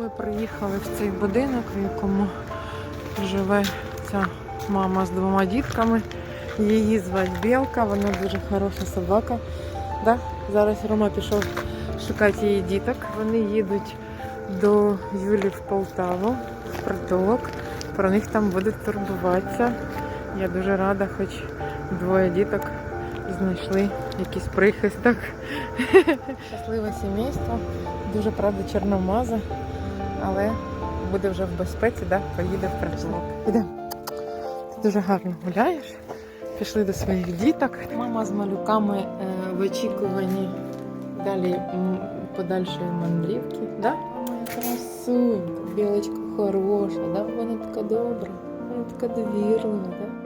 Ми приїхали в цей будинок, в якому живе ця мама з двома дітками. Її звати Білка, вона дуже хороша собака. Да? Зараз Рома пішов шукати її діток. Вони їдуть до Юлі в Полтаву, в притулок. Про них там будуть турбуватися. Я дуже рада, хоч двоє діток знайшли якийсь прихисток. Щасливе сімейство, дуже правда чорномаза, але буде вже в безпеці, да? поїде в притулок. Ідемо. Ти дуже гарно гуляєш. Пішли до своїх діток. Мама з малюками е, в очікуванні далі подальшої мандрівки. Да? Красунька, білочка хороша, да? вона така добра, вона така довірлива. Да?